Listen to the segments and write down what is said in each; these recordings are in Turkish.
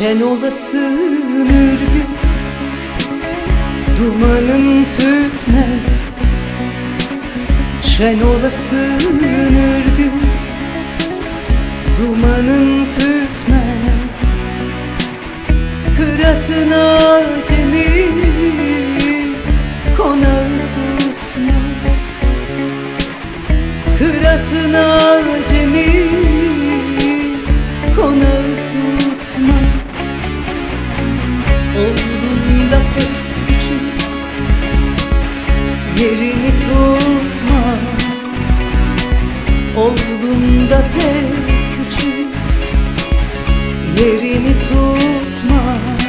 Şen olasın ürgü Dumanın tütmez Şen olasın ürgü Dumanın tütmez Kıratın acemi Konağı tutmaz. Kıratın acemi Yerini tutmaz. Da pek küçük. Yerini tutmaz.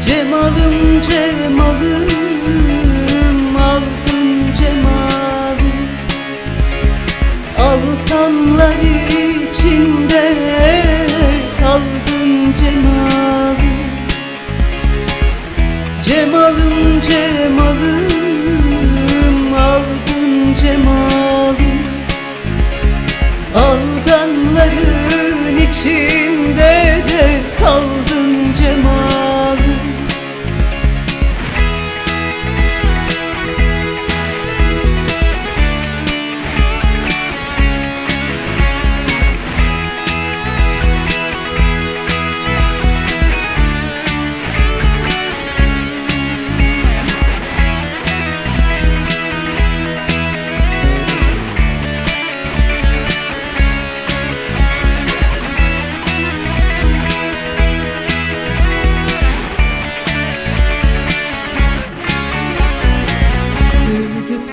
Cemalım cemalım Aldın cemalı Alkanlar Cemalım cemalım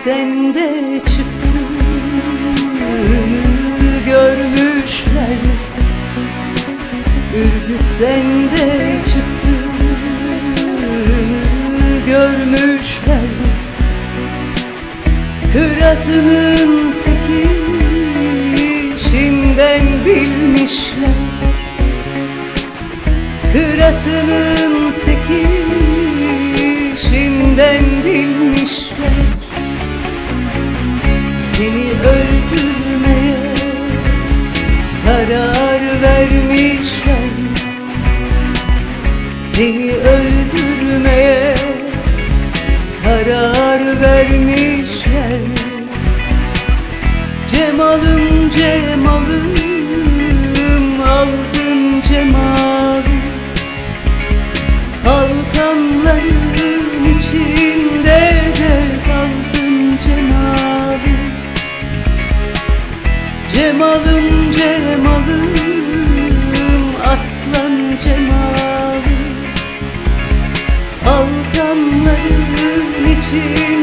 Ürgüp'ten de çıktığını görmüşler. Ürgüp'ten de çıktığını görmüşler. Kıratının sekişinden bilmişler. Kıratının öldürmeye karar vermişler Seni öldürmeye karar vermişler Cemalım cemalım 今